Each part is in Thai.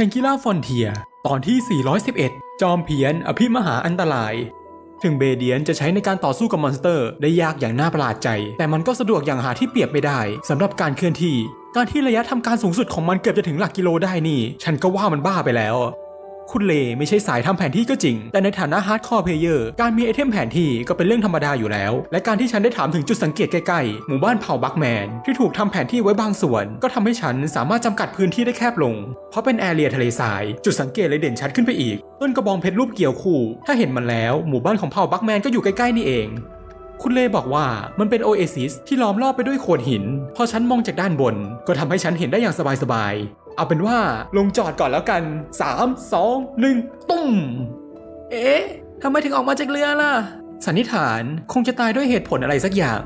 ชังกิล่าฟอนเทีย ตอนที่ 411 จอมเพียนอภิมหาอันตราย ถึงเบเดียนจะใช้ในการต่อสู้กับมอนสเตอร์ ได้ยากอย่างน่าประหลาดใจ แต่มันก็สะดวกอย่างหาที่เปรียบไม่ได้สำหรับการเคลื่อนที่ การที่ระยะทำการสูงสุดของมันเกือบจะถึงหลักกิโลได้นี่ ฉันก็ว่ามันบ้าไปแล้ว คุณเลไม่ใช่สายทำแผนที่ก็จริง แต่ในฐานะฮาร์ดคอร์เพลเยอร์การมีไอเทมแผนที่ก็เป็นเรื่องธรรมดาอยู่แล้ว และการที่ฉันได้ถามถึงจุดสังเกตใกล้ๆ หมู่บ้านเผ่าบักแมน ที่ถูกทำแผนที่ไว้บางส่วน ก็ทำให้ฉันสามารถจำกัดพื้นที่ได้แคบลง เพราะเป็นแอเรียทะเลทราย จุดสังเกตเลยเด่นชัดขึ้นไปอีก ต้นกระบองเพชรรูปเกี่ยวคู่ ถ้าเห็นมันแล้วหมู่บ้านของเผ่าบักแมนก็อยู่ใกล้ๆนี่เองคุณเลบอกว่ามันเป็นโอเอซิสที่ล้อมรอบไปด้วยโขดหิน พอฉันมองจากด้านบน ก็ทำให้ฉันเห็นได้อย่างสบายๆ เอาเป็นว่าลงจอดก่อนแล้วกัน 3 2 1 ตุ้ม เอ๊ะทำไมถึงออกมาจากเรือล่ะ สันนิษฐานคงจะตายด้วยเหตุผลอะไรสักอย่าง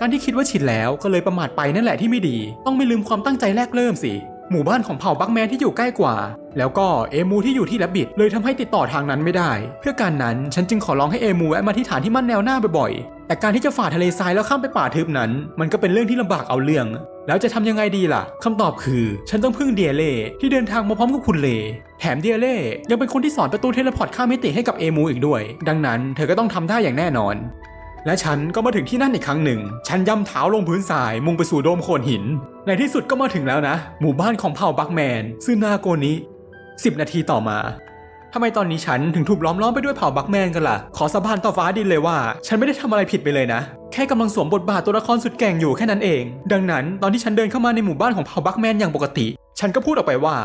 การที่คิดว่าชินแล้วก็เลยประมาทไปนั่นแหละที่ไม่ดี ต้องไม่ลืมความตั้งใจแรกเริ่มสิ หมู่บ้านของเผ่าบักแมนที่อยู่ใกล้กว่า แล้วก็เอมูที่อยู่ที่แลบบิดเลยทำให้ติดต่อทางนั้นไม่ได้ เพื่อการนั้นฉันจึงขอร้องให้เอมูแวะมาที่ฐานที่มั่นแนวหน้าบ่อยๆ แต่การที่จะฝ่าทะเลทรายแล้วข้ามไปป่าทึบนั้น มันก็เป็นเรื่องที่ลำบากเอาเรื่อง แล้วจะทำยังไงดีล่ะคำตอบคือ ฉันต้องพึ่งเดียเล่ที่เดินทางมาพร้อมกับคุณเล แถมเดียเล่ยังเป็นคนที่สอนประตูเทเลพอร์ตข้ามมิติให้กับเอมูอีกด้วย ดังนั้นเธอก็ต้องทำได้อย่างแน่นอน และฉันก็มาถึงที่นั่นอีกครั้งหนึ่ง ฉันย่ำเท้าลงพื้นทรายมุ่งไปสู่โดมโขดหิน ในที่สุดก็มาถึงแล้วนะ หมู่บ้านของเผ่าบักแมนซึ่งนาโกนิ10 นาทีต่อมา ทำไมตอนนี้ฉันถึงถูกล้อมล้อมไปด้วยเผ่าบักแมนกันล่ะ ขอสาบานต่อฟ้าดินเลยว่า ฉันไม่ได้ทำอะไรผิดไปเลยนะ แค่กำลังสวมบทบาทตัวละครสุดแก่งอยู่แค่นั้นเอง ดังนั้นตอนที่ฉันเดินเข้ามาในหมู่บ้านของเผ่าบักแมนอย่างปกติ ฉันก็พูดออกไปว่า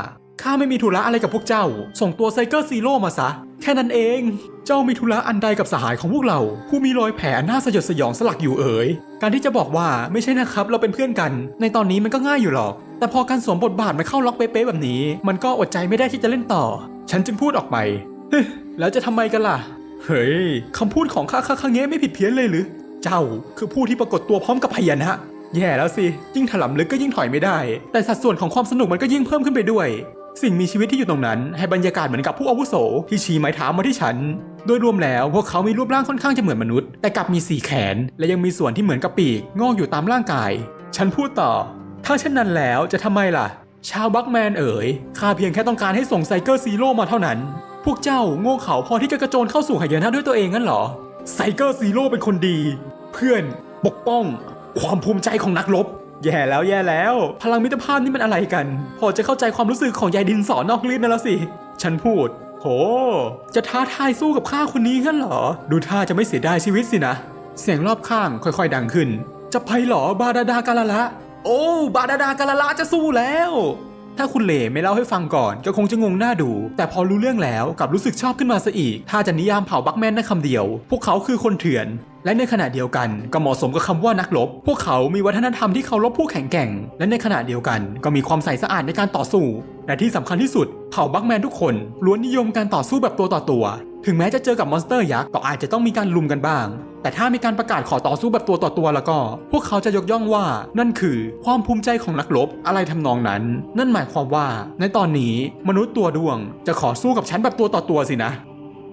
ข้าไม่มีธุระอะไรกับพวกเจ้า ส่งตัวไซเคิลซีโร่มาซะ แค่นั้นเอง เจ้ามีธุระอันใดกับสหายของพวกเรา ผู้มีรอยแผลน่าสยดสยองสลักอยู่เอ๋ย การที่จะบอกว่าไม่ใช่นะครับ เราเป็นเพื่อนกัน ในตอนนี้มันก็ง่ายอยู่หรอก แต่พอการสวมบทบาทมันเข้าล็อกเป๊ะๆแบบนี้ มันก็อดใจไม่ได้ที่จะเล่นต่อ ฉันจึงพูดออกไปแล้วจะทำไมกันล่ะ เฮ้ยคำพูดของข้าข้าข้าเงี้ไม่ผิดเพี้ยนเลยหรือ เจ้าคือผู้ที่ปรากฏตัวพร้อมกับพยานะ แย่แล้วสิ ยิ่งถลำลึกก็ยิ่งถอยไม่ได้ แต่สัดส่วนของความสนุกมันก็ยิ่งเพิ่มขึ้นไปด้วย สิ่งมีชีวิตที่อยู่ตรงนั้น ให้บรรยากาศเหมือนกับผู้อาวุโสที่ชี้ไม้เท้ามาที่ฉัน โดยรวมแล้วพวกเขามีรูปร่างค่อนข้างจะเหมือนมนุษย์ แต่กลับมีสี่แขน และยังมีส่วนที่เหมือนกับปีกงอกอยู่ตามร่างกาย ฉันพูดต่อ ถ้าเช่นนั้นแล้วจะทำไมล่ะ ชาวบักแมนเอ๋ยข้าเพียงแค่ต้องการให้ส่งไซเคิลซีโร่มาเท่านั้น พวกเจ้าโง่เขาพอที่จะกระโจนเข้าสู่หายนะด้วยตัวเองงั้นเหรอไซเคิลซีโร่เป็นคนดี เพื่อน ปกป้อง ความภูมิใจของนักรบ แย่แล้วแย่แล้ว พลังมิตรภาพนี่มันอะไรกัน พอจะเข้าใจความรู้สึกของยายดินสอนอกรีดนนั่นแล้วสิ ฉันพูด โห จะท้าทายสู้กับข้าคนนี้งั้นเหรอ ดูท่าจะไม่เสียดายชีวิตสินะ เสียงรอบข้างค่อยๆ ดังขึ้น จะไปหรอบาดาดากาละละ โอ้ บาดาดากาละละจะสู้แล้ว ถ้าคุณเล่ไม่เล่าให้ฟังก่อนก็คงจะงงหน้าดู แต่พอรู้เรื่องแล้วกลับรู้สึกชอบขึ้นมาซะอีก ถ้าจะนิยามเผ่าบักแมนในคำเดียว พวกเขาคือคนเถื่อนและในขณะเดียวกันก็เหมาะสมกับคำว่านักรบ พวกเขามีวัฒนธรรมที่เคารพผู้แข็งแกร่ง และในขณะเดียวกันก็มีความใส่สะอาดในการต่อสู้ และที่สำคัญที่สุดเผ่าบักแมนทุกคนล้วนนิยมการต่อสู้แบบตัวต่อตัว ถึงแม้จะเจอกับมอนสเตอร์ยักษ์ก็อาจจะต้องมีการลุมกันบ้าง แต่ถ้ามีการประกาศขอต่อสู้แบบตัวต่อตัวแล้วก็ พวกเขาจะยกย่องว่านั่นคือความภูมิใจของนักรบอะไรทำนองนั้น นั่นหมายความว่า ในตอนนี้มนุษย์ตัวดวง จะขอสู้กับฉันแบบตัวต่อตัวสินะ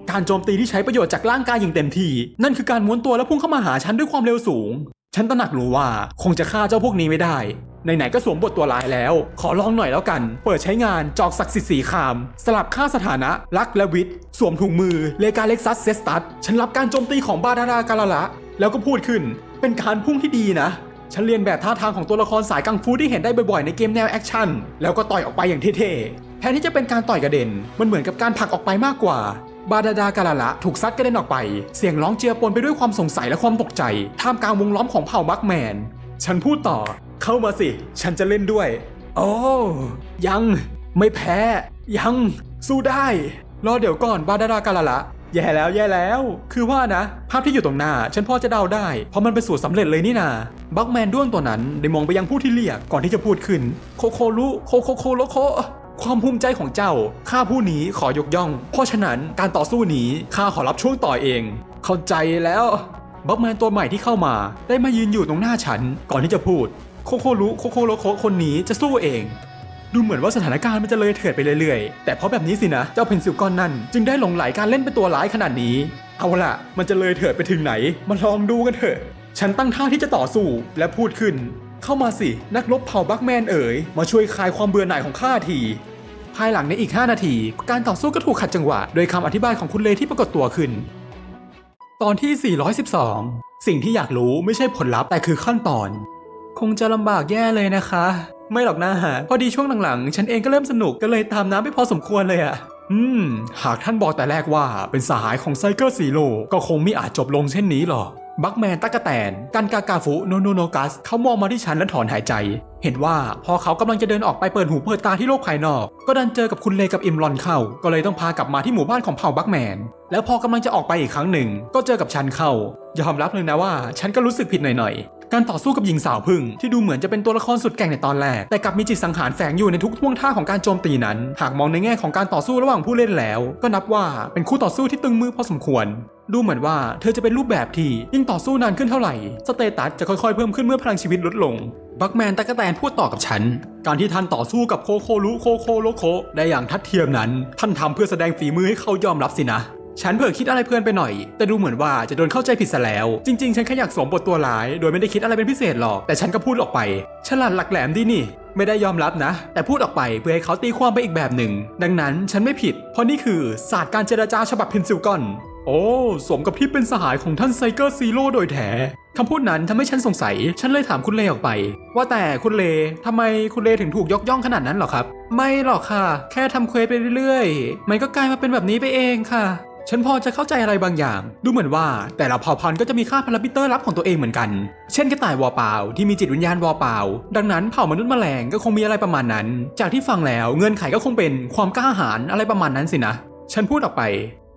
การโจมตีที่ใช้ประโยชน์จากร่างกายอย่างเต็มที่ นั่นคือการม้วนตัวและพุ่งเข้ามาหาฉันด้วยความเร็วสูง ฉันตระหนักรู้ว่าคงจะฆ่าเจ้าพวกนี้ไม่ได้ ไหนๆก็สวมบทตัวร้ายแล้ว ขอลองหน่อยแล้วกัน เปิดใช้งานจอกศักดิ์สิทธิ์สีคาม สลับค่าสถานะรักและวิทย์สวมถุงมือเลกาเล็กซัสเซสตัสฉันรับการโจมตีของบาดารากาลาละ แล้วก็พูดขึ้น เป็นการพุ่งที่ดีนะ ฉันเรียนแบบท่าทางของตัวละครสายกังฟูที่เห็นได้บ่อยๆในเกมแนวแอคชั่นแล้วก็ต่อยออกไปอย่างเท่ๆแทนที่จะเป็นการต่อยกระเด็น มันเหมือนกับการผลักออกไปมากกว่าบาดาดากาลาละถูกซัดกระเด็นออกไป เสียงร้องเจือปนไปด้วยความสงสัยและความตกใจ ท่ามกลางวงล้อมของเผ่าบักแมน ฉันพูดต่อ เข้ามาสิ ฉันจะเล่นด้วย โอ้ยัง ไม่แพ้ ยัง สู้ได้ รอเดี๋ยวก่อนบาดาดากาลาละ แย่แล้วแย่แล้ว คือว่านะ ภาพที่อยู่ตรงหน้า ฉันพอจะเดาได้ เพราะมันเป็นสูตรสำเร็จเลยนี่นาบักแมนด้วงตัวนั้นได้มองไปยังผู้ที่เรียกก่อนที่จะพูดขึ้น โคโครุโคโคโคโลโคความภูมิใจของเจ้า ข้าผู้นี้ขอยกย่อง เพราะฉะนั้นการต่อสู้นี้ข้าขอรับช่วงต่อเอง เข้าใจแล้วบักแมนตัวใหม่ที่เข้ามา ได้มายืนอยู่ตรงหน้าฉันก่อนที่จะพูด โคโครุโคโคโลโคคนนี้จะสู้เอง ดูเหมือนว่าสถานการณ์มันจะเลยเถิดไปเรื่อยๆ แต่เพราะแบบนี้สินะ เจ้าเพนซิลก้อนนั่นจึงได้หลงไหลการเล่นเป็นตัวร้ายขนาดนี้ เอาล่ะ มันจะเลยเถิดไปถึงไหน มาลองดูกันเถอะ ฉันตั้งท่าที่จะต่อสู้และพูดขึ้น เข้ามาสิ นักรบเผ่าบักแมนเอ๋ย มาช่วยคลายความเบื่อหน่ายของข้าทีพายหลังในอีก 5 นาที การต่อสู้ก็ถูกขัดจังหวะ โดยคำอธิบายของคุณเลที่ปรากฏตัวขึ้น ตอนที่ 412 สิ่งที่อยากรู้ไม่ใช่ผลลัพธ์แต่คือขั้นตอน คงจะลำบากแย่เลยนะคะ ไม่หรอกนะฮะพอดีช่วงหลังๆ ฉันเองก็เริ่มสนุกก็เลยตามน้ำไปพอสมควรเลยอะอืม หากท่านบอกแต่แรกว่าเป็นสหายของไซเกอร์ซีโร่ก็คงไม่อาจจบลงเช่นนี้หรอกบักแมนตักกะแตนกันกากาฟุโนโนโนกัสเขามองมาที่ฉันและถอนหายใจ เห็นว่าพอเขากำลังจะเดินออกไปเปิดหูเปิดตาที่โลกภายนอก ก็ดันเจอกับคุณเลกับอิมรอนเข้า ก็เลยต้องพากลับมาที่หมู่บ้านของเผ่าบักแมน แล้วพอกำลังจะออกไปอีกครั้งหนึ่ง ก็เจอกับฉันเข้ายอมรับเลยนะว่า ฉันก็รู้สึกผิดหน่อยๆ การต่อสู้กับหญิงสาวพึ่ง ที่ดูเหมือนจะเป็นตัวละครสุดแก่งในตอนแรก แต่กลับมีจิตสังหารแฝงอยู่ในทุกท่วงท่าของการโจมตีนั้น หากมองในแง่ของการต่อสู้ระหว่างผู้เล่นแล้ว ก็นับว่าเป็นคู่ต่อสู้ที่ตึงมือพอสมควรดูเหมือนว่าเธอจะเป็นรูปแบบที่ยิ่งต่อสู้นานขึ้นเท่าไหร่ สเตตัสจะค่อยๆ เพิ่มขึ้นเมื่อพลังชีวิตลดลง บักแมนตะกะแตนพูดต่อกับฉัน การที่ท่านต่อสู้กับโคโครุโคโคโลโคได้อย่างทัดเทียมนั้น ท่านทำเพื่อแสดงฝีมือให้เขายอมรับสินะ ฉันเผลอคิดอะไรเพลินไปหน่อย แต่ดูเหมือนว่าจะโดนเข้าใจผิดซะแล้ว จริงๆ ฉันแค่อยากสวมบทตัวร้าย โดยไม่ได้คิดอะไรเป็นพิเศษหรอก แต่ฉันก็พูดออกไป ฉลาดหลักแหลมดีนี่ ไม่ได้ยอมรับนะ แต่พูดออกไปเพื่อให้เขาตีความไปอีกแบบหนึ่ง ดังนั้นฉันไม่ผิด เพราะนี่คือศาสตร์การเจรจาฉบับเพนซิลกอนโอ้สมกับที่เป็นสหายของท่านไซเกอร์ซีโร่โดยแท้คำพูดนั้นทำให้ฉันสงสัย ฉันเลยถามคุณเลออกไป ว่าแต่คุณเลทำไมคุณเลถึงถูกยกย่องขนาดนั้นหรอครับ ไม่หรอกค่ะ แค่ทำเควสไปเรื่อยๆ มันก็กลายมาเป็นแบบนี้ไปเองค่ะ ฉันพอจะเข้าใจอะไรบางอย่าง ดูเหมือนว่าแต่ละเผ่าพันธุ์ก็จะมีค่าพารามิเตอร์ลับของตัวเองเหมือนกัน เช่นกระต่ายวอเปล่าที่มีจิตวิญญาณวอเปล่า ดังนั้นเผ่ามนุษย์แมลงก็คงมีอะไรประมาณนั้น จากที่ฟังแล้วเงื่อนไขก็คงเป็นความกล้าหาญอะไรประมาณนั้นสินะ ฉันพูดออกไป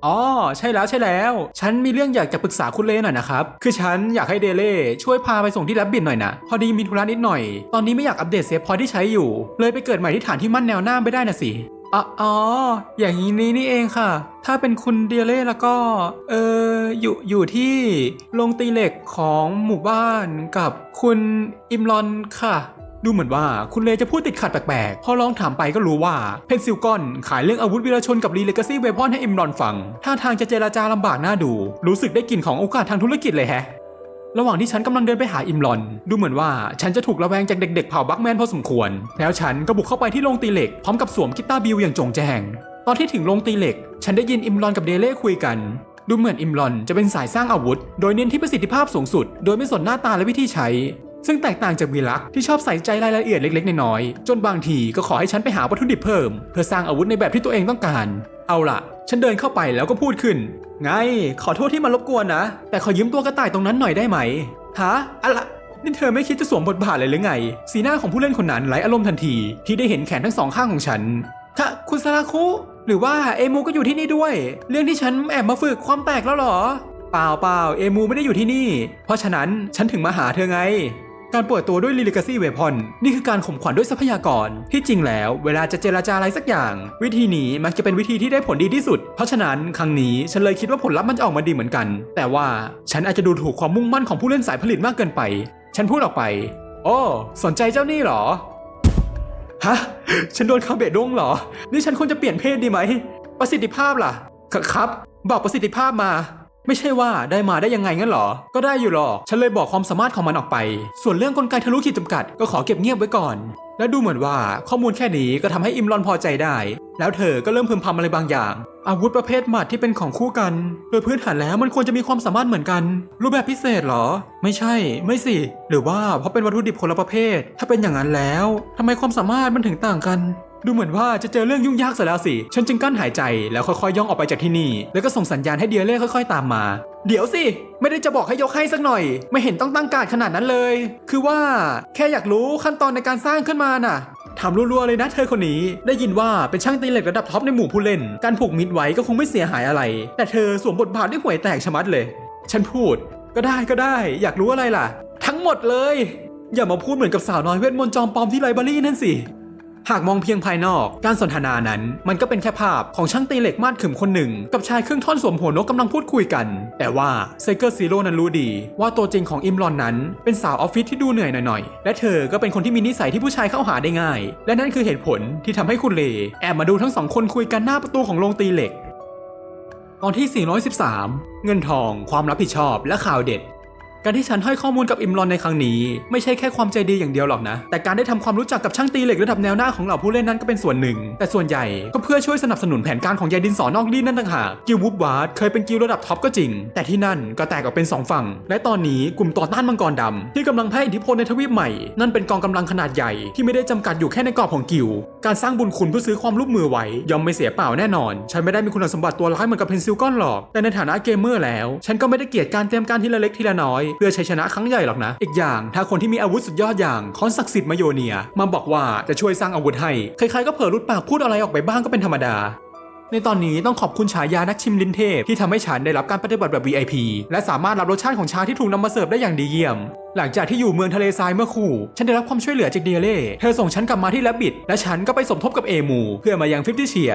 อ๋อใช่แล้วใช่แล้ว ฉันมีเรื่องอยากจะปรึกษาคุณเล่หน่อยนะครับ คือฉันอยากให้เดเล่ช่วยพาไปส่งที่แลบบินหน่อยนะพอดีมีธุระนิดหน่อย ตอนนี้ไม่อยากอัปเดตเซฟพอยที่ใช้อยู่ เลยไปเกิดใหม่ที่ฐานที่มั่นแนวหน้าไม่ได้นะสิ อ๋อ อย่างนี้นี่นี่เองค่ะ ถ้าเป็นคุณเดียเล่แล้วก็ เออ อยู่ อยู่ที่โรงตีเหล็กของหมู่บ้านกับคุณอิมรอนค่ะ ดูเหมือนว่าคุณเลจะพูดติดขัดแปลกๆ พอลองถามไปก็รู้ว่า เพนซิลกอน ขายเรื่องอาวุธวีรชนกับรีเลกาซี่เวพอนให้อิมรอนฟัง ท่าทางจะเจราจาลำบากน่าดู รู้สึกได้กลิ่นของโอกาสทางธุรกิจเลยแฮะ ระหว่างที่ฉันกำลังเดินไปหาอิมลอน ดูเหมือนว่าฉันจะถูกระแวงจากเด็กๆเผ่าบักแมนพอสมควร แล้วฉันก็บุกเข้าไปที่โรงตีเหล็กพร้อมกับสวมกีตาร์บิลอย่างจงแจ้ง ตอนที่ถึงโรงตีเหล็ก ฉันได้ยินอิมลอนกับเดเล่คุยกัน ดูเหมือนอิมลอนจะเป็นสายสร้างอาวุธ โดยเน้นที่ประสิทธิภาพสูงสุด โดยไม่สนหน้าตาและวิธีใช้ ซึ่งแตกต่างจากวีลักษ์ที่ชอบใส่ใจรายละเอียดเล็ก ๆ น้อยๆจนบางทีก็ขอให้ฉันไปหาวัตถุดิบเพิ่ม เพื่อสร้างอาวุธในแบบที่ตัวเองต้องการ เอาล่ะ ฉันเดินเข้าไปแล้วก็พูดขึ้น ไง ขอโทษที่มารบกวนนะ แต่ขอยืมตัวกระต่ายตรงนั้นหน่อยได้ไหมฮะอะไรนี่เธอไม่คิดจะสวมบทบาทเลยหรือไง สีหน้าของผู้เล่นคนนั้นไหลอารมณ์ทันที ที่ได้เห็นแขนทั้งสองข้างของฉันค่ะคุณซาราคุ หรือว่าเอมูก็อยู่ที่นี่ด้วย เรื่องที่ฉันแอบมาฝึกความแตกแล้วหรอ เปล่าเปล่าเอมูไม่ได้อยู่ที่นี่ เพราะฉะนั้นฉันถึงมาหาเธอไง การเปิดตัวด้วยลิลิกาซี่เวพอนนี่คือการข่มขวัญด้วยทรัพยากร ที่จริงแล้ว เวลาจะเจราจาอะไรสักอย่าง วิธีนี้มักจะเป็นวิธีที่ได้ผลดีที่สุด เพราะฉะนั้นครั้งนี้ฉันเลยคิดว่าผลลัพธ์มันจะออกมาดีเหมือนกัน แต่ว่าฉันอาจจะดูถูกความมุ่งมั่นของผู้เล่นสายผลิตมากเกินไป ฉันพูดออกไป โอ้สนใจเจ้านี่เหรอฮะฉันโดนคาเบะด้งเหรอ นี่ฉันควรจะเปลี่ยนเพศดีไหม ประสิทธิภาพล่ะ ครับ บอกประสิทธิภาพมา ไม่ใช่ว่าได้มาได้ยังไงงั้นเหรอ ก็ได้อยู่หรอก ฉันเลยบอกความสามารถของมันออกไป ส่วนเรื่องกลไกทะลุขีดจำกัดก็ขอเก็บเงียบไว้ก่อน และดูเหมือนว่าข้อมูลแค่นี้ก็ทำให้อิมรอนพอใจได้ แล้วเธอก็เริ่มพึมพำอะไรบางอย่าง อาวุธประเภทหมัดที่เป็นของคู่กัน โดยพื้นฐานแล้วมันควรจะมีความสามารถเหมือนกัน รูปแบบพิเศษเหรอ ไม่ใช่ ไม่สิ หรือว่าเพราะเป็นวัตถุดิบคนละประเภท ถ้าเป็นอย่างนั้นแล้วทำไมความสามารถมันถึงต่างกัน ดูเหมือนว่าจะเจอเรื่องยุ่งยากซะแล้วสิ ฉันจึงกั้นหายใจแล้วค่อยๆย่องออกไปจากที่นี่ แล้วก็ส่งสัญญาณให้เดียเล่ค่อยๆตามมา เดี๋ยวสิ ไม่ได้จะบอกให้ยกให้สักหน่อย ไม่เห็นต้องตั้งการดขนาดนั้นเลย คือว่าแค่อยากรู้ขั้นตอนในการสร้างขึ้นมาน่ะถามรัวๆเลยนะเธอคนนี้ ได้ยินว่าเป็นช่างตีเหล็กระดับท็อปในหมู่ผู้เล่น การผูกมิดไว้ก็คงไม่เสียหายอะไร แต่เธอสวมบทบาทด้วยห่วยแตกชะมัดเลย ฉันพูด ก็ได้ก็ได้ อยากรู้อะไรล่ะ ทั้งหมดเลย อย่ามาพูดเหมือนกับสาวน้อยเวทมนต์จอมปลอมที่ไลบรารีนั่นสิ หากมองเพียงภายนอก การสนทนานั้น มันก็เป็นแค่ภาพของช่างตีเหล็กมาดขึมคนหนึ่ง กับชายเครึ่องท่อนสวมหัวนกกำลังพูดคุยกัน แต่ว่าไซเกอร์ซีโร่นั้นรู้ดี ว่าตัวจริงของอิมรอนนั้น เป็นสาวออฟฟิศที่ดูเหนื่อยหน่อยๆ และเธอก็เป็นคนที่มีนิสัยที่ผู้ชายเข้าหาได้ง่าย และนั่นคือเหตุผลที่ทำให้คุณเลแอบมาดูทั้งสองคนคุยกันหน้าประตูของโรงตีเหล็กตอนที่ 413 เงินทอง ความรับผิดชอบ และข่าวเด็ด การที่ฉันให้ข้อมูลกับอิมรอนในครั้งนี้ ไม่ใช่แค่ความใจดีอย่างเดียวหรอกนะ แต่การได้ทำความรู้จักกับช่างตีเหล็กระดับแนวหน้าของเหล่าผู้เล่นนั้นก็เป็นส่วนหนึ่ง แต่ส่วนใหญ่ก็เพื่อช่วยสนับสนุนแผนการของยายดินสอนอกลี่นั่นต่างหากกิลวูดวาร์ดเคยเป็นกิลระดับท็อปก็จริง แต่ที่นั่นก็แตกออกเป็นสองฝั่ง และตอนนี้กลุ่มต่อต้านมังกรดำที่กำลังแพ้อิทธิพลในทวีปใหม่ นั่นเป็นกองกำลังขนาดใหญ่ที่ไม่ได้จำกัดอยู่แค่ในกรอบของกิลการสร้างบุญคุณเพื่อซื้อความร่วมมือไว้ย่อมไม่เสียเปล่าแน่นอน ฉันไม่ได้มีคุณสมบัติตัวร้ายเหมือนกับเพนซิลกอนหรอกแต่ในฐานะเกมเมอร์แล้ว ฉันก็ไม่ได้เกลียดการเตรียมการทีละเล็กทีละน้อยเพื่อชัยชนะครั้งใหญ่หรอกนะ อีกอย่างถ้าคนที่มีอาวุธสุดยอดอย่างคอนศักดิ์สิทธิ์มาโยเนียมาบอกว่าจะช่วยสร้างอาวุธให้ใครๆก็เผลอรุดปากพูดอะไรออกไปบ้างก็เป็นธรรมดาในตอนนี้ต้องขอบคุณฉายานักชิมลิ้นเทพ ที่ทำให้ฉันได้รับการปฏิบัติแบบ VIP และสามารถรับรสชาติของชาที่ถูกนำมาเสิร์ฟได้อย่างดีเยี่ยม หลังจากที่อยู่เมืองทะเลทรายเมื่อคู่ ฉันได้รับความช่วยเหลือจากเดียเล่ เธอส่งฉันกลับมาที่แลบบิดและฉันก็ไปสมทบกับเอมู เพื่อมายังฟิฟตี้เชีย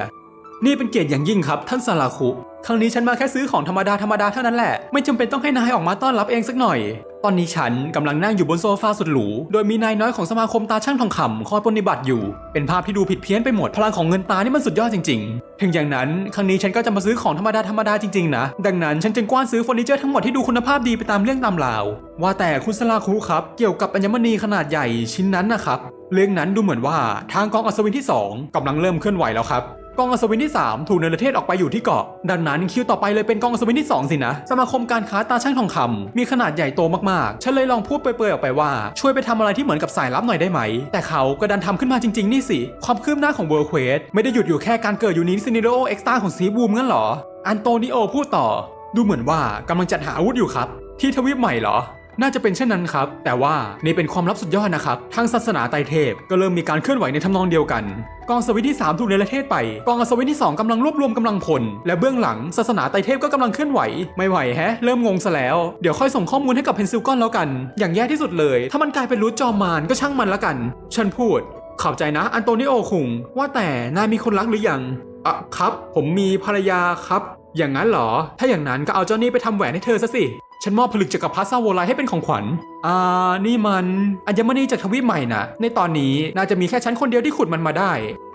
นี่เป็นเกียรติอย่างยิ่งครับท่านซาลาคุ ครั้งนี้ฉันมาแค่ซื้อของธรรมดาธรรมดาเท่านั้นแหละ ไม่จำเป็นต้องให้นายออกมาต้อนรับเองสักหน่อย ตอนนี้ฉันกำลังนั่งอยู่บนโซฟาสุดหรู โดยมีนายน้อยของสมาคมตาช่างทองคำคอยปฏิบัติอยู่ เป็นภาพที่ดูผิดเพี้ยนไปหมด พลังของเงินตานี่มันสุดยอดจริง ๆ ถึงอย่างนั้นครั้งนี้ฉันก็จะมาซื้อของธรรมดาธรรมดาจริงๆนะ ดังนั้นฉันจึงกว้านซื้อเฟอร์นิเจอร์ทั้งหมดที่ดูคุณภาพดีไปตามเรื่องตามราว ว่าแต่คุณสลาคุครับ เกี่ยวกับอัญมณีขนาดใหญ่ชิ้นนั้นนะครับ เรื่องนั้นดูเหมือนว่าทางกองอัศวินที่ 2กำลังเริ่มเคลื่อนไหวแล้วครับ กองอัศวินที่ 3 ถูกเนรเทศออกไปอยู่ที่เกาะ ดังนั้นคิวต่อไปเลยเป็นกองอัศวินที่ 2 สินะ สมาคมการค้าตาช่างทองคำมีขนาดใหญ่โตมากๆ ฉันเลยลองพูดเปรยๆออกไปว่า ช่วยไปทำอะไรที่เหมือนกับสายลับหน่อยได้ไหม แต่เขาก็ดันทำขึ้นมาจริง ๆ นี่สิ ความคืบหน้าของเวิร์เควสไม่ได้หยุดอยู่แค่การเกิดยูนิซินิโรเอ็กซ์ตาของซีบูมงั้นเหรอ อันโตนิโอพูดต่อ ดูเหมือนว่ากำลังจัดหาอาวุธอยู่ครับ ที่ทวีปใหม่เหรอ น่าจะเป็นเช่นนั้นครับ แต่ว่านี่เป็นความลับสุดยอดนะครับ ทางศาสนาไตรเทพก็เริ่มมีการเคลื่อนไหวในทำนองเดียวกัน กองอัศวินที่ 3 ถูกเนรเทศไป กองอัศวินที่ 2กำลังรวบรวมกำลังพล และเบื้องหลังศาสนาไตรเทพก็กำลังเคลื่อนไหว ไม่ไหวแฮะ เริ่มงงซะแล้ว เดี๋ยวค่อยส่งข้อมูลให้กับเพนซิลก้อนแล้วกัน อย่างแย่ที่สุดเลย ถ้ามันกลายเป็นรูทจอมารก็ช่างมันละกัน ฉันพูดขอบใจนะอันโตนิโอคุงว่าแต่นายมีคนรักหรือยังอะครับ ผมมีภรรยาครับ อย่างนั้นเหรอ ถ้าอย่างนั้นก็เอาเจ้านี่ไปทำแหวนให้เธอซะสิ ฉันมอบผลึกจักรพรรดิซาโวไลให้เป็นของขวัญ อ่า นี่มันอัญมณีจากทวีปใหม่นะ ในตอนนี้น่าจะมีแค่ฉันคนเดียวที่ขุดมันมาได้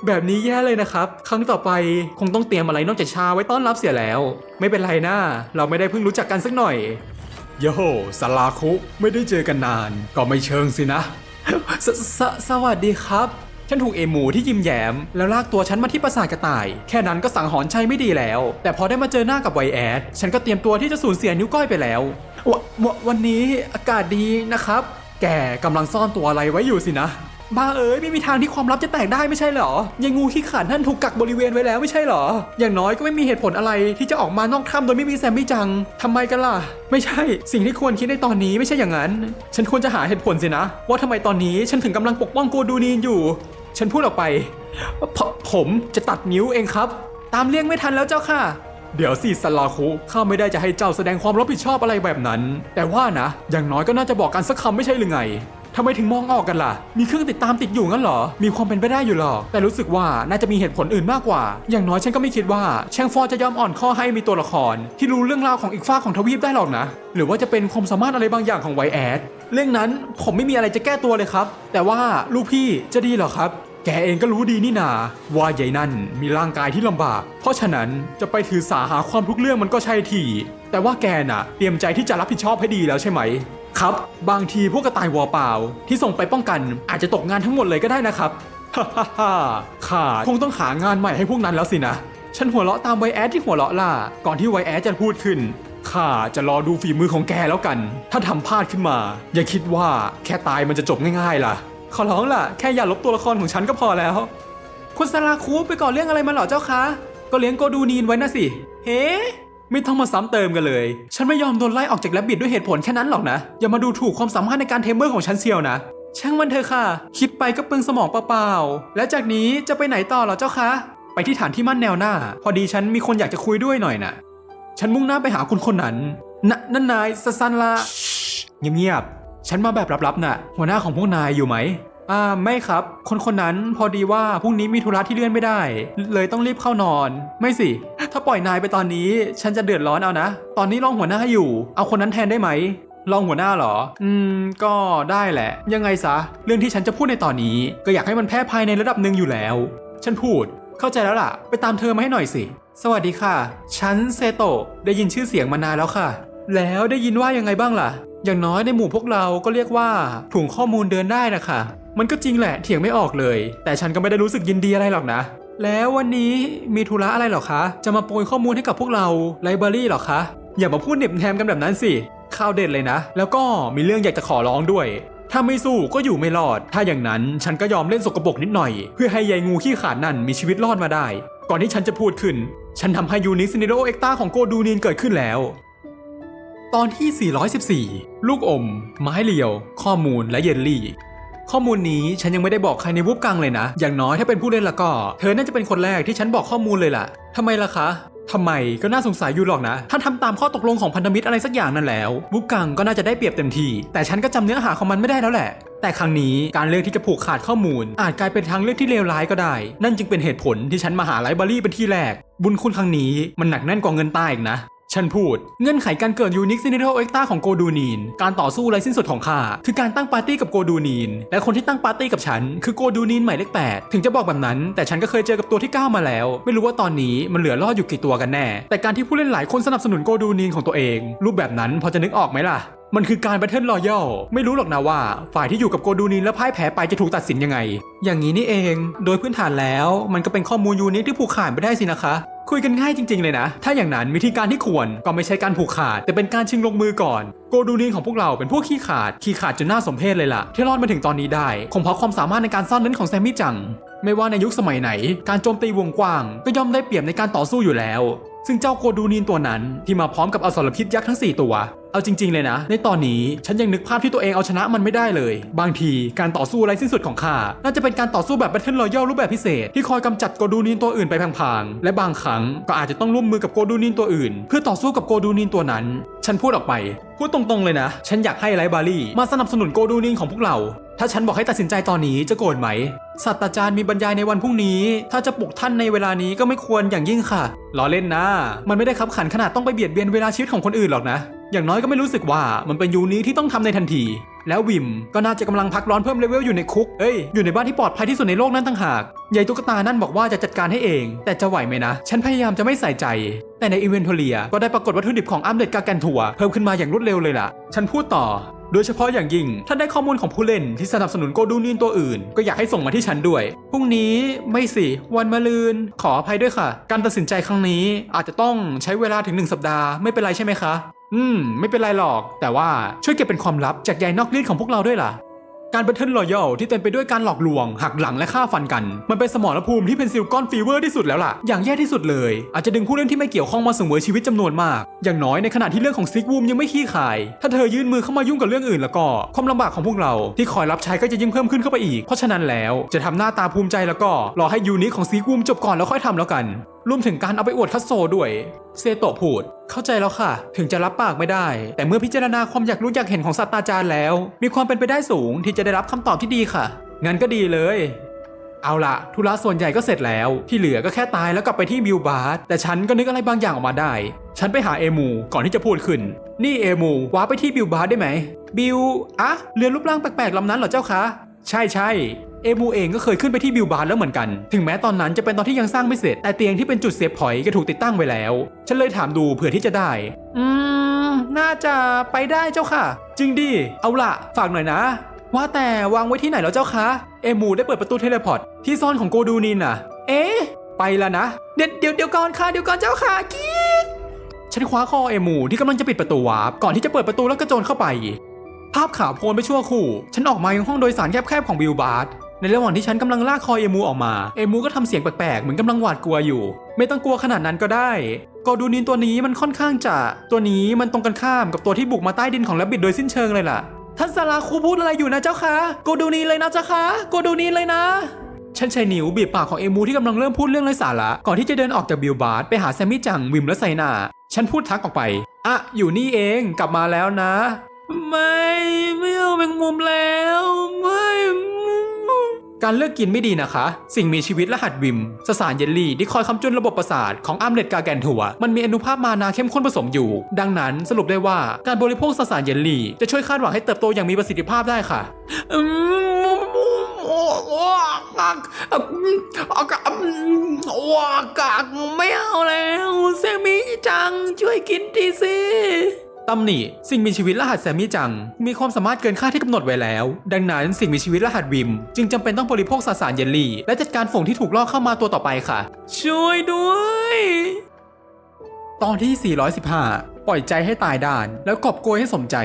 แบบนี้แย่เลยนะครับ ครั้งต่อไปคงต้องเตรียมอะไรนอกจากชาไว้ต้อนรับเสียแล้ว ไม่เป็นไรนะเราไม่ได้เพิ่งรู้จักกันสักหน่อย โยโฮสลาคุ ไม่ได้เจอกันนาน ก็ไม่เชิงสินะ สสสวัสดีครับ ฉันถูกเอหมูที่ยิ้มแย้ม แล้วลากตัวฉันมาที่ปราสาทกระต่าย แค่นั้นก็สังหรณ์ใจไม่ดีแล้ว แต่พอได้มาเจอหน้ากับไวแอดฉันก็เตรียมตัวที่จะสูญเสียนิ้วก้อยไปแล้ววววันนี้อากาศดีนะครับ แกกำลังซ่อนตัวอะไรไว้อยู่สินะบ้าเอ้ยไม่มีทางที่ความลับจะแตกได้ไม่ใช่เหรอ ยังงูขี้ขลาดท่านถูกกักบริเวณไว้แล้วไม่ใช่เหรอ อย่างน้อยก็ไม่มีเหตุผลอะไรที่จะออกมานอกถ้ำโดยไม่มีแซมมี่จังทำไมกันล่ะ ไม่ใช่ สิ่งที่ควรคิดในตอนนี้ไม่ใช่อย่างนั้น ฉันควรจะหาเหตุผลสินะ ว่าทำไมตอนนี้ฉันถึงกำลังปกป้องโกดูนีนอยู่ ฉันพูดออกไปผผมจะตัดนิ้วเองครับ ตามเลี่ยงไม่ทันแล้วเจ้าค่ะ เดี๋ยวสิสลาคุข้าไม่ได้จะให้เจ้าแสดงความรับผิดชอบอะไรแบบนั้น แต่ว่านะ อย่างน้อยก็น่าจะบอกกันสักคำไม่ใช่หรือไงทำไมถึงมองออกกันล่ะ มีเครื่องติดตามติดอยู่งั้นเหรอ มีความเป็นไปได้อยู่หรอก แต่รู้สึกว่าน่าจะมีเหตุผลอื่นมากกว่า อย่างน้อยฉันก็ไม่คิดว่าแชงฟอร์จะยอมอ่อนข้อให้มีตัวละคร ที่รู้เรื่องราวของอีกฝ้าของทวีปได้หรอกนะ หรือว่าจะเป็นความสามารถอะไรบางอย่างของไวแอด เรื่องนั้นผมไม่มีอะไรจะแก้ตัวเลยครับ แต่ว่าลูกพี่จะดีเหรอครับ แกเองก็รู้ดีนี่นา ว่าใหญ่นั่นมีร่างกายที่ลำบาก เพราะฉะนั้นจะไปถือสาหาความทุกเรื่องมันก็ใช่ที แต่ว่าแกน่ะ เตรียมใจที่จะรับผิดชอบให้ดีแล้วใช่ไหม ครับ บางทีพวกกระต่ายวอเปล่า ที่ส่งไปป้องกันอาจจะตกงานทั้งหมดเลยก็ได้นะครับฮ่าฮ่าฮ่าข้าคงต้องหางานใหม่ให้พวกนั้นแล้วสินะ ฉันหัวเราะตามไวแอดที่หัวเราะล่ะก่อนที่ไวแอดจะพูดขึ้น ข้าจะรอดูฝีมือของแกแล้วกัน ถ้าทำพลาดขึ้นมา อย่าคิดว่าแค่ตายมันจะจบง่ายๆล่ะ ขอร้องล่ะ แค่อย่าลบตัวละครของฉันก็พอแล้ว คุณสลาคูไปก่อเรื่องอะไรมาเหรอเจ้าคะ ก็เลี้ยงโกดูนีนไว้นะสิ เฮ้ไม่ต้องมาซ้ำเติมกันเลย ฉันไม่ยอมโดนไล่ออกจากแลบบิดด้วยเหตุผลแค่นั้นหรอกนะ อย่ามาดูถูกความสามารถในการเทมเมอร์ของฉันเซียวนะ ช่างมันเถอะค่ะ คิดไปก็เปลืองสมองเปล่าๆ แล้วจากนี้จะไปไหนต่อเหรอเจ้าคะ ไปที่ฐานที่มั่นแนวหน้า พอดีฉันมีคนอยากจะคุยด้วยหน่อยน่ะ ฉันมุ่งหน้าไปหาคุณคนนั้นนะนั่นนายสซันลาเงียบๆ ฉันมาแบบลับๆน่ะ หัวหน้าของพวกนายอยู่ไหม อ่า ไม่ครับ คนคนนั้นพอดีว่าพรุ่งนี้มีธุระที่เลื่อนไม่ได้ เลยต้องรีบเข้านอน ไม่สิ ถ้าปล่อยนายไปตอนนี้ ฉันจะเดือดร้อนเอานะ ตอนนี้รองหัวหน้าอยู่ เอาคนนั้นแทนได้ไหมรองหัวหน้าเหรอ อืม ก็ได้แหละ ยังไงซะ เรื่องที่ฉันจะพูดในตอนนี้ ก็อยากให้มันแพร่ภายในระดับหนึ่งอยู่แล้ว ฉันพูด เข้าใจแล้วล่ะ ไปตามเธอมาให้หน่อยสิ สวัสดีค่ะ ฉันเซโตะได้ยินชื่อเสียงมานานแล้วค่ะ แล้วได้ยินว่ายังไงบ้างล่ะ อย่างน้อยในหมู่พวกเราก็เรียกว่าถุงข้อมูลเดินได้นะคะ มันก็จริงแหละเถียงไม่ออกเลย แต่ฉันก็ไม่ได้รู้สึกยินดีอะไรหรอกนะ แล้ววันนี้มีธุระอะไรหรอคะ จะมาโปรยข้อมูลให้กับพวกเราไลบรารีหรอคะ อย่ามาพูดเหน็บแนมกันแบบนั้นสิข่าวเด็ดเลยนะ แล้วก็มีเรื่องอยากจะขอร้องด้วยถ้าไม่สู้ก็อยู่ไม่รอด ถ้าอย่างนั้นฉันก็ยอมเล่นสกปรกนิดหน่อย เพื่อให้ยายงูขี้ขาดนั่นมีชีวิตรอดมาได้ ก่อนที่ฉันจะพูดขึ้น ฉันทำให้ยูนิซินิโรเอ็กตาของโกดูนีนเกิดขึ้นแล้ว ตอนที่ 414 ลูกอม ไม้เรียว ข้อมูลและเยลลี่ ข้อมูลนี้ฉันยังไม่ได้บอกใครในวุบกังเลยนะ อย่างน้อยถ้าเป็นผู้เล่นละก็ เธอน่าจะเป็นคนแรกที่ฉันบอกข้อมูลเลยล่ะทำไมล่ะคะ ทำไมก็น่าสงสัยอยู่หรอกนะถ้าทำตามข้อตกลงของพันธมิตรอะไรสักอย่างนั่นแล้วบุกังก็น่าจะได้เปรียบเต็มทีแต่ฉันก็จำเนื้อหาของมันไม่ได้แล้วแหละ แต่ครั้งนี้การเลือกที่จะผูกขาดข้อมูล อาจกลายเป็นทางเลือกที่เลวร้ายก็ได้ นั่นจึงเป็นเหตุผลที่ฉันมาหาไลบรารีเป็นที่แรก บุญคุณครั้งนี้มันหนักแน่นกว่าเงินตายอีกนะ ฉันพูด เงื่อนไขการเกิดยูนิคซินิโ o เอ็กตาของโกดูนีน การต่อสู้ไรสิ้นสุดของข้าคือการตั้งปาร์ตี้กับโกดูนีน และคนที่ตั้งปาร์ตี้กับฉัน คือโกดูนีนหมายเลขแปดถึงจะบอกแบบนั้น แต่ฉันก็เคยเจอกับตัวที่ 9 มาแล้ว ไม่รู้ว่าตอนนี้มันเหลือรอดอยู่กี่ตัวกันแน่ แต่การที่ผู้เล่นหลายคนสนับสนุนโกดูนีนของตัวเอง รูปแบบนั้นพอจะนึกออกไหมล่ะ มันคือการ Battle Royale ไม่รู้หรอกนะว่า ฝ่ายที่อยู่กับโกดูนีนและพ่ายแพ้ไปจะถูกตัดสินยังไง อย่างนี้นี่เอง โดยพื้นฐานแล้ว มันก็เป็นข้อมูลยูนิคที่ผูกขาดไม่ได้สินะคะ คุยกันง่ายจริง ๆ เลยนะ ถ้าอย่างนั้นวิธีการที่ควรก็ไม่ใช่การผูกขาด แต่เป็นการชิงลงมือก่อนโกดูนีนของพวกเราเป็นพวกขี้ขาดขี้ขาดจนน่าสมเพชเลยล่ะที่รอดมาถึงตอนนี้ได้คงเพราะความสามารถในการซ่อนเร้นของแซมมี่จังไม่ว่าในยุคสมัยไหน การโจมตีวงกว้าง ก็ย่อมได้เปรียบในการต่อสู้อยู่แล้ว ซึ่งเจ้าโกดูนีนตัวนั้นที่มาพร้อมกับอสรพิษยักษ์ทั้ง 4 ตัว เอาจริง ๆ เลยนะ ในตอนนี้ฉันยังนึกภาพที่ตัวเองเอาชนะมันไม่ได้เลย บางทีการต่อสู้ไรสิ้นสุดของข้าน่าจะเป็นการต่อสู้แบบ Battle Royale รูปแบบพิเศษที่คอยกำจัดโกดูนีนตัวอื่นไปพลางๆ และบางครั้งก็อาจจะต้องร่วมมือกับโกดูนีนตัวอื่น เพื่อต่อสู้กับโกดูนีนตัวนั้น ฉันพูดออกไป พูดตรงๆเลยนะ ฉันอยากให้ไลบารีมาสนับสนุนโกดูนีนของพวกเรา ถ้าฉันบอกให้ตัดสินใจตอนนี้จะโกรธไหมศาสตราจารย์มีบรรยายในวันพรุ่งนี้ ถ้าจะปลุกท่านในเวลานี้ก็ไม่ควรอย่างยิ่งค่ะล้อเล่นนะ มันไม่ได้ขับขันขนาดต้องไปเบียดเบียนเวลาชีวิตของคนอื่นหรอกนะ อย่างน้อยก็ไม่รู้สึกว่ามันเป็นยูนี้ที่ต้องทำในทันที แล้ววิมก็น่าจะกำลังพักร้อนเพิ่มเลเวลอยู่ในคุกเอ้ย อยู่ในบ้านที่ปลอดภัยที่สุดในโลกนั้นต่างหากยายตุ๊กตานั่นบอกว่าจะจัดการให้เอง แต่จะไหวไหมนะ ฉันพยายามจะไม่ใส่ใจ แต่ในอินเวนทอเรียก็ได้ปรากฏวัตถุดิบของอัมเดตกาแกนทัวเพิ่มขึ้นมาอย่างรวดเร็วเลยล่ะ ฉันพูดต่อ โดยเฉพาะอย่างยิ่ง ถ้าได้ข้อมูลของผู้เล่นที่สนับสนุนโกดูนีนตัวอื่น ก็อยากให้ส่งมาที่ฉันด้วย พรุ่งนี้ไม่สิ วันมะรืน ขออภัยด้วยค่ะ การตัดสินใจครั้งนี้อาจจะต้องใช้เวลาถึง 1 สัปดาห์ไม่เป็นไรใช่ไหมคะ อืม ไม่เป็นไรหรอก แต่ว่าช่วยเก็บเป็นความลับจากยายนอกรีดของพวกเราด้วยล่ะ การ Battle Royale ที่เต็มไปด้วยการหลอกลวง หักหลังและฆ่าฟันกัน มันเป็นสมรภูมิที่เป็นซิลกอนฟีเวอร์ที่สุดแล้วล่ะ อย่างแย่ที่สุดเลย อาจจะดึงผู้เล่นที่ไม่เกี่ยวข้องมาสังเวยชีวิตจำนวนมาก อย่างน้อยในขณะที่เรื่องของซิกวูมยังไม่ขี้ขาย ถ้าเธอยื่นมือเข้ามายุ่งกับเรื่องอื่นแล้วก็ ความลำบากของพวกเราที่คอยรับใช้ก็จะยิ่งเพิ่มขึ้นเข้าไปอีก เพราะฉะนั้นแล้วจะทำหน้าตาภูมิใจแล้วก็รอให้ยูนิคของซิกวูมจบก่อนแล้วค่อยทำแล้วกัน รวมถึงการเอาไปอวดคัสโซด้วย เซโตะพูด เข้าใจแล้วค่ะ ถึงจะรับปากไม่ได้ แต่เมื่อพิจารณาความอยากรู้อยากเห็นของศาสตราจารย์แล้ว มีความเป็นไปได้สูงที่จะได้รับคำตอบที่ดีค่ะ งั้นก็ดีเลย เอาละธุระส่วนใหญ่ก็เสร็จแล้ว ที่เหลือก็แค่ตายแล้วกลับไปที่บิลบาร์แต่ฉันก็นึกอะไรบางอย่างออกมาได้ ฉันไปหาเอมูก่อนที่จะพูดขึ้น นี่เอมูว้าไปที่บิลบาร์ได้ไหม บิลอะเรือรูปร่างแปลกๆลำนั้นเหรอเจ้าคะ ใช่ใช่เอมูเองก็เคยขึ้นไปที่บิลบาร์แล้วเหมือนกัน ถึงแม้ตอนนั้นจะเป็นตอนที่ยังสร้างไม่เสร็จ แต่เตียงที่เป็นจุดเซฟพอยก็ถูกติดตั้งไว้แล้ว ฉันเลยถามดูเผื่อที่จะได้ อืม น่าจะไปได้เจ้าค่ะ จริงดิ เอาละฝากหน่อยนะ ว่าแต่วางไว้ที่ไหนแล้วเจ้าคะ เอมูได้เปิดประตูเทเลพอร์ตที่ซ่อนของโกดูนินน่ะ เอ๊ะ ไปแล้วนะ เดี๋ยวเดี๋ยวเดี๋ยวก่อนค่ะ เดี๋ยวก่อนเจ้าค่ะกีดฉันคว้าคอเอมูที่กำลังจะปิดประตูวาร์ปก่อนที่จะเปิดประตูแล้วกระโจนเข้าไป ภาพขาวโพลนไปชั่วคู่ ฉันออกมายังห้องโดยสารแคบๆของบิลบาร์ดในระหว่างที่ฉันกำลังลากคอเอมูออกมา เอมูก็ทำเสียงแปลกๆ เหมือนกำลังหวาดกลัวอยู่ ไม่ต้องกลัวขนาดนั้นก็ได้โกดูนินตัวนี้มันค่อนข้างจะ ตัวนี้มันตรงกันข้ามกับตัวที่บุกมาใต้ดินของแรบบิดโดยสิ้นเชิงเลยล่ะ ท่านสาราครูพูดอะไรอยู่นะเจ้าคะโกดูนีนเลยนะเจ้าคะโกดูนีนเลยนะฉันใช้นิ้วบีบปากของเอมูที่กำลังเริ่มพูดเรื่องไร้สาระก่อนที่จะเดินออกจากบิลบาร์ดไปหาแซมมี่จังวิมและไซนา ฉันพูดทักออกไปอะอยู่นี่เองกลับมาแล้วนะ ไม่ไม่เอาแมงมุมแล้ว ไม่การเลือกกินไม่ดีนะคะ สิ่งมีชีวิตรหัสวิม สสารเยลลี่ที่คอยคำจุนระบบประสาทของอัมเล็ตกาแกนทัว มันมีอนุภาพมานาเข้มข้นผสมอยู่ ดังนั้นสรุปได้ว่าการบริโภคสสารเยลลี่จะช่วยคาดหวังให้เติบโตอย่างมีประสิทธิภาพได้ค่ะอืมโอ้โหกักกักโอ้กักไม่เอาแล้วเซมิจังช่วยกินทีสิ ตำหนิสิ่งมีชีวิตรหัสแซมมี่จัง มีความสามารถเกินค่าที่กำหนดไว้แล้ว ดังนั้นสิ่งมีชีวิตรหัสวิม จึงจำเป็นต้องบริโภคสสารเยลลี่ และจัดการฝงที่ถูกล่อเข้ามาตัวต่อไปค่ะ ช่วยด้วย ตอนที่ 415 ปล่อยใจให้ตายด่าน แล้วกอบโกยให้สมใจ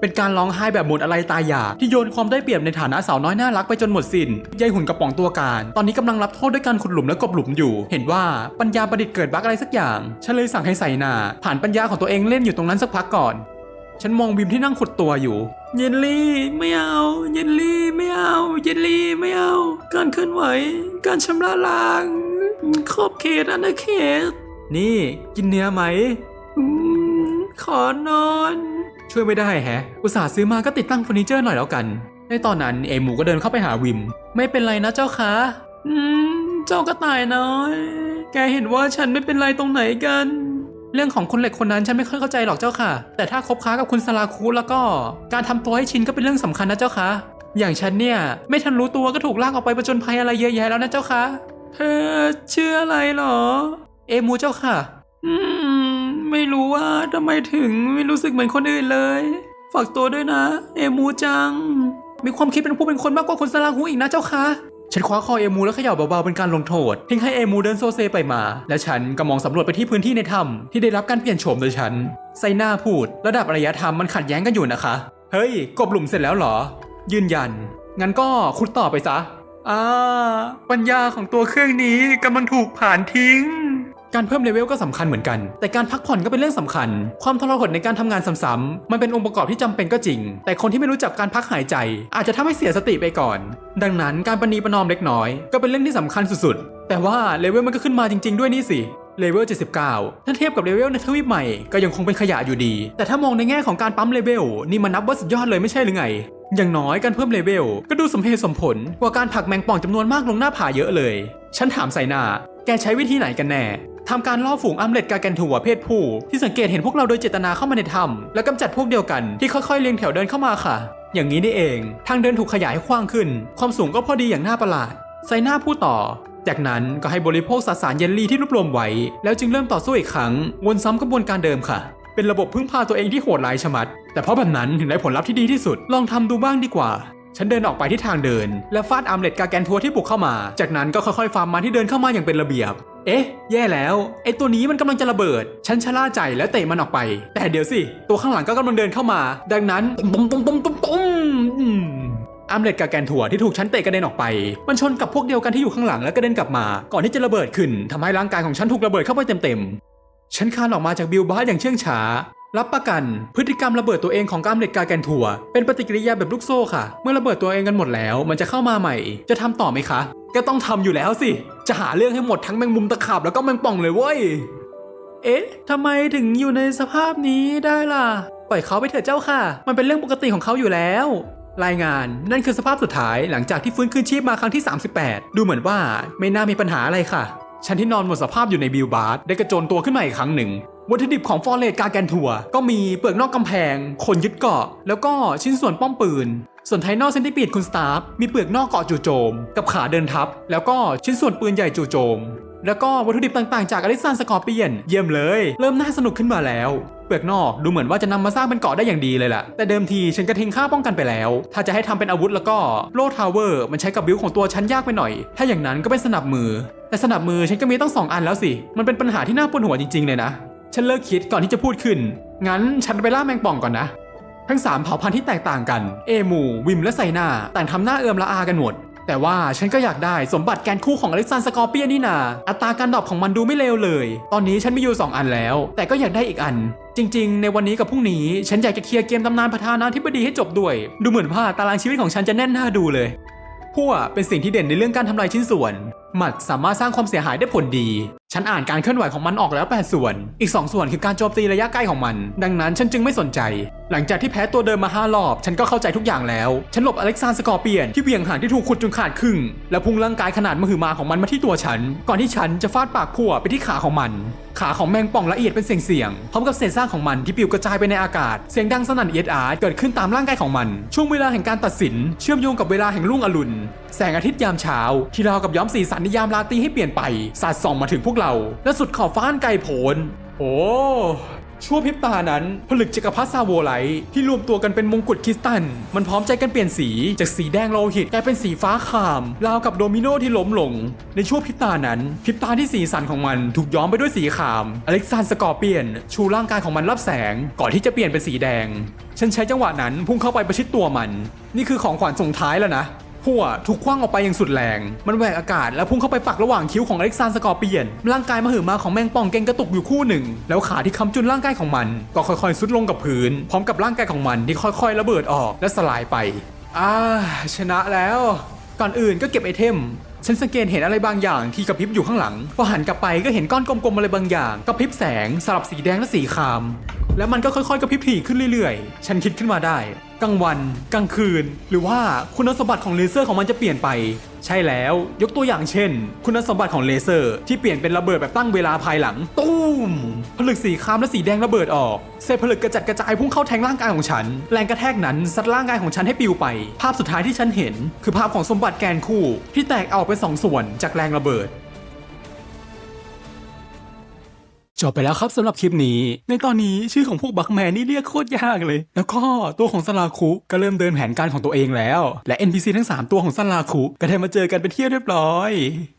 เป็นการร้องไห้แบบหมดอะไรตายอยากที่โยนความได้เปรียบในฐานะสาวน้อยน่ารักไปจนหมดสิน้นยายหุ่นกระป๋องตัวการ ตอนนี้กำลังรับโทษด้วยการขุดหลุมและกบหลุมอยู่ เห็นว่าปัญญาประดิษฐ์เกิดบั๊กอะไรสักอย่างฉันเลยสั่งให้ใส่หน้าผ่านปัญญาของตัวเองเล่นอยู่ตรงนั้นสักพักก่อน ฉันมองวิมที่นั่งขุดตัวอยู่ เยนลี่ไม่เอา เยนลี่ไม่เอา เยนลี่ไม่เอา การเคลื่อนไหว การชำระล้างขอบเขตอาณาเขต นี่กินเนื้อไหม ขอนอน ช่วยไม่ได้แฮะ อุตส่าห์ซื้อมาก็ติดตั้งเฟอร์นิเจอร์หน่อยแล้วกัน ในตอนนั้นเอมูก็เดินเข้าไปหาวิม ไม่เป็นไรนะเจ้าคะ อืม เจ้ากระต่ายน้อย แกเห็นว่าฉันไม่เป็นไรตรงไหนกัน เรื่องของคนเหล็กคนนั้นฉันไม่ค่อยเข้าใจหรอกเจ้าค่ะ แต่ถ้าคบค้ากับคุณสลาคูแล้วก็ การทำตัวให้ชินก็เป็นเรื่องสำคัญนะเจ้าค่ะอย่างฉันเนี่ยไม่ทันรู้ตัวก็ถูกลากออกไปประจนภัยอะไรเยอะแยะแล้วนะเจ้าค่ะเธอชื่ออะไรหรอ เอมูเจ้าค่ะ อืม ไม่รู้ว่าทำไมถึงไม่รู้สึกเหมือนคนอื่นเลย ฝากตัวด้วยนะ เอมูจัง มีความคิดเป็นผู้เป็นคนมากกว่าคนสลาคูอีกนะเจ้าคะฉันคว้าคอเอมูแล้วเขย่าเบาๆเป็นการลงโทษทิ้งให้เอมูเดินโซเซไปมา และฉันก็มองสำรวจไปที่พื้นที่ในถ้ำที่ได้รับการเปลี่ยนโฉมโดยฉันไซน้าพูด ระดับอารยธรรมมันขัดแย้งกันอยู่นะคะ เฮ้ย กบหลุมเสร็จแล้วเหรอ ยืนยัน งั้นก็ขุดต่อไปซะอ่าปัญญาของตัวเครื่องนี้กำลังถูกผ่านทิ้ง การเพิ่มเลเวลก็สำคัญเหมือนกัน แต่การพักผ่อนก็เป็นเรื่องสำคัญ ความทรหดในการทำงานซ้ำๆมันเป็นองค์ประกอบที่จำเป็นก็จริง แต่คนที่ไม่รู้จักการพักหายใจ อาจจะทำให้เสียสติไปก่อน ดังนั้นการประนีประนอมเล็กน้อย ก็เป็นเรื่องที่สำคัญสุดๆ แต่ว่าเลเวลมันก็ขึ้นมาจริง ๆ ด้วยนี่สิเลเวล 79 ถ้าเทียบกับเลเวลในทวีปใหม่ก็ยังคงเป็นขยะอยู่ดี แต่ถ้ามองในแง่ของการปั๊มเลเวลนี่มันนับว่าสุดยอดเลยไม่ใช่หรือไง อย่างน้อยการเพิ่มเลเวลก็ดูสมเหตุสมผลกว่าการผักแมงป่องจำนวนมากลงหน้าผาเยอะเลย ฉันถามใส่หน้าแกใช้วิธีไหนกันแน่ ทำการล่อฝูงอัมเล็ตกาแกนทัวเพศผู้ที่สังเกตเห็นพวกเราโดยเจตนาเข้ามาในถ้ำและกำจัดพวกเดียวกันที่ค่อยๆเรียงแถวเดินเข้ามาค่ะ อย่างนี้นี่เอง ทางเดินถูกขยายให้กว้างขึ้น ความสูงก็พอดีอย่างน่าประหลาดไซน่าพูดต่อ จากนั้นก็ให้บริโภคสสารเยลลี่ที่รวบรวมไว้ แล้วจึงเริ่มต่อสู้อีกครั้ง วนซ้ำกระบวนการเดิมค่ะ เป็นระบบพึ่งพาตัวเองที่โหดร้ายชะมัด แต่เพราะแบบนั้นถึงได้ผลลัพธ์ที่ดีที่สุด ลองทำดูบ้างดีกว่า ฉันเดินออกไปที่ทางเดิน และฟาดอัมเล็ตกาแกนทัวที่บุกเข้ามา จากนั้นก็ค่อยๆฟาร์มมันที่เดินเข้ามาอย่างเป็นระเบียบ เอ๊ะ แย่แล้วไอ้ตัวนี้มันกำลังจะระเบิด ฉันชะล่าใจแล้วเตะมันออกไป แต่เดี๋ยวสิ ตัวข้างหลังก็กำลังเดินเข้ามา ดังนั้นตุ้มตุ้มตุ้มตุ้มตุ้มอัมเล็ตกาแกนทัวที่ถูกฉันเตะกระเด็นออกไป มันชนกับพวกเดียวกันที่อยู่ข้างหลังแล้วกระเด็นกลับมา ก่อนที่จะระเบิดขึ้นทำให้ร่างกายของฉันถูกระเบิดเข้าไปเต็มๆ ฉันคลานออกมาจากบิลบาร์อย่างเชื่องช้า รับประกัน พฤติกรรมระเบิดตัวเองของกล้ามเหล็กกาแกนทัวเป็นปฏิกิริยาแบบลูกโซ่ค่ะ เมื่อระเบิดตัวเองกันหมดแล้ว มันจะเข้ามาใหม่ จะทำต่อไหมคะ ก็ต้องทำอยู่แล้วสิ จะหาเรื่องให้หมดทั้งแมงมุมตะขาบแล้วก็แมงป่องเลยเว้ย เอ๊ะทำไมถึงอยู่ในสภาพนี้ได้ล่ะ ปล่อยเขาไปเถอะเจ้าค่ะ มันเป็นเรื่องปกติของเขาอยู่แล้ว รายงานนั่นคือสภาพสุดท้ายหลังจากที่ฟื้นคืนชีพมาครั้งที่ 38 ดูเหมือนว่าไม่น่ามีปัญหาอะไรค่ะ ฉันที่นอนหมดสภาพอยู่ในบิลบาร์ดได้กระโจนตัวขึ้นมาอีกครั้งหนึ่ง วัตถุดิบของฟอร์เรสกาแกนทัวก็มีเปลือกนอกกำแพงคนยึดเกาะ แล้วก็ชิ้นส่วนป้อมปืน ส่วนไทนอลเซนติปีดคุณสตาฟมีเปลือกนอกเกาะจู่โจม กับขาเดินทับ แล้วก็ชิ้นส่วนปืนใหญ่จู่โจม แล้วก็วัตถุดิบต่างๆ จากอลิซันสกอร์เปียนเยี่ยมเลย เริ่มน่าสนุกขึ้นมาแล้วเปลือกนอกดูเหมือนว่าจะนำมาสร้างเป็นเกาะได้อย่างดีเลยแหละแต่เดิมทีฉันก็ทิ้งค่าป้องกันไปแล้ว ถ้าจะให้ทำเป็นอาวุธแล้วก็โลทาวเวอร์มันใช้กับบิลของตัวฉันยากไปหน่อย ถ้าอย่างนั้นก็เป็นสนับมือ แต่สนับมือฉันก็มีตั้งสองอันแล้วสิ มันเป็นปัญหาที่น่าปวดหัวจริงๆเลยนะ ฉันเลิกคิดก่อนที่จะพูดขึ้น งั้นฉันไปล่าแมงป่องก่อนนะ ทั้งสามเผ่าพันธุ์ที่แตกต่างกัน เอมู วิมและไซนาต่างทำหน้าเอิมละอากันหมด แต่ว่าฉันก็อยากได้สมบัติแกนคู่ของอล็กซานสกอร์เปียนนี่นา อัตราการดรอปของมันดูไม่เลวเลย ตอนนี้ฉันมีอยู่ 2 อันแล้ว แต่ก็อยากได้อีกอัน จริง ๆ ในวันนี้กับพรุ่งนี้ ฉันอยากจะเคลียร์เกมตำนานประธานาธิบดีให้จบด้วย ดูเหมือนว่าตารางชีวิตของฉันจะแน่นหน้าดูเลยพั่วเป็นสิ่งที่เด่นในเรื่องการทำลายชิ้นส่วน หมัดสามารถสร้างความเสียหายได้ผลดี ฉันอ่านการเคลื่อนไหวของมันออกแล้ว 8 ส่วน อีก 2 ส่วนคือการโจมตีระยะใกล้ของมัน ดังนั้นฉันจึงไม่สนใจ หลังจากที่แพ้ตัวเดิมมา 5 รอบ ฉันก็เข้าใจทุกอย่างแล้ว ฉันหลบอเล็กซานสกอร์เปียนที่เบี่ยงหางที่ถูกขุดจนขาดครึ่ง และพุ่งร่างกายขนาดมหึมาของมันมาที่ตัวฉัน ก่อนที่ฉันจะฟาดปากพั่วไปที่ขาของมัน ขาของแมงป่องละเอียดเป็นเสียงๆพร้อมกับเศษซากของมันที่ปลิวกระจายไปในอากาศ เสียงดังสนั่นเอียดอาร์เกิดขึ้นตามร่างกายของมัน ช่วงเวลาแห่งการตัดสิน เชื่อมโยงกับเวลาแห่งรุ่งอรุณ แสงอาทิตย์ยามเช้า ที่ราวกับย้อมสีสันในยามราตรีให้เปลี่ยนไปสาดส่องมาถึงพวกเราและสุดขอบฟ้าอันไกลโพ้นโอ้ชั่วพริบตานั้น ผลึกจักรพรรดิซาโวไลท์ที่รวมตัวกันเป็นมงกุฎคริสตัลมันพร้อมใจกันเปลี่ยนสีจากสีแดงโลหิตกลายเป็นสีฟ้าคาม ราวกับโดมิโนที่ล้มลง ในชั่วพริบตานั้นพริบตาที่สีสันของมันถูกย้อมไปด้วยสีขาม อเล็กซานสกอร์เปียน ชูร่างกายของมันรับแสง ก่อนที่จะเปลี่ยนเป็นสีแดง ฉันใช้จังหวะนั้นพุ่งเข้าไปประชิดตัวมัน นี่คือของขวัญส่งท้ายแล้วนะ หัวถูกคว้างออกไปอย่างสุดแรง มันแหวกอากาศแล้วพุ่งเข้าไปปักระหว่างคิ้วของอเล็กซานสกอร์เปียน ร่างกายมหึมาของแมงป่องเก่งกระตุกอยู่คู่หนึ่ง แล้วขาที่ค้ำจุนร่างกายของมัน ก็ค่อยๆซุดลงกับพื้น พร้อมกับร่างกายของมันที่ค่อยๆ ระเบิดออกและสลายไป อ่า ชนะแล้ว ก่อนอื่นก็เก็บไอเทมฉันสังเกตเห็นอะไรบางอย่างที่กระพริบอยู่ข้างหลัง พอหันกลับไปก็เห็นก้อนกลมๆอะไรบางอย่างกระพริบแสงสลับสีแดงและสีคราม แล้วมันก็ค่อยๆกระพริบถี่ขึ้นเรื่อยๆ ฉันคิดขึ้นมาได้ กลางวัน กลางคืน หรือว่าคุณสมบัติของเลเซอร์ของมันจะเปลี่ยนไป ใช่แล้วยกตัวอย่างเช่น คุณสมบัติของเลเซอร์ ที่เปลี่ยนเป็นระเบิดแบบตั้งเวลาภายหลังตุ้มผลึกสีครามและสีแดงระเบิดออกเศษผลึกกระจัดกระจายพุ่งเข้าแทงร่างกายของฉัน แรงกระแทกนั้นซัดร่างกายของฉันให้ปลิวไป ภาพสุดท้ายที่ฉันเห็น คือภาพของสมบัติแกนคู่ ที่แตกออกเป็นสองส่วนจากแรงระเบิด จบไปแล้วครับสำหรับคลิปนี้ ในตอนนี้ชื่อของพวกบักแมนนี่เรียกโคตรยากเลย แล้วก็ตัวของสลาคุก็เริ่มเดินแผนการของตัวเองแล้ว และ NPC ทั้ง 3 ตัวของสลาคุก็ได้มาเจอกันเป็นที่เรียบร้อย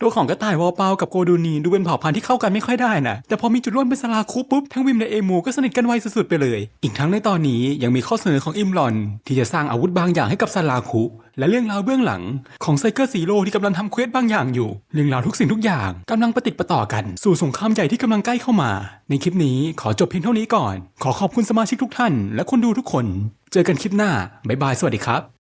ตัวของกระต่ายวอลเปากับโกดูนีดูเป็นเผ่าพันธุ์ที่เข้ากันไม่ค่อยได้นะแต่พอมีจุดร่วมเป็นสลาคุปุ๊บทั้งวิมและเอมูก็สนิทกันไวสุดๆไปเลย อีกทั้งในตอนนี้ยังมีข้อเสนอของอิมรอน ที่จะสร้างอาวุธบางอย่างให้กับสลาคุและเรื่องราวเบื้องหลังของไซเคิลซีโร่ที่กำลังทำเควสบางอย่างอยู่ เรื่องราวทุกสิ่งทุกอย่างกำลังประติดประต่อกัน สู่สงครามใหญ่ที่กำลังใกล้เข้ามาในคลิปนี้ขอจบเพียงเท่านี้ก่อน ขอขอบคุณสมาชิกทุกท่าน และคนดูทุกคน เจอกันคลิปหน้า บ๊ายบาย สวัสดีครับ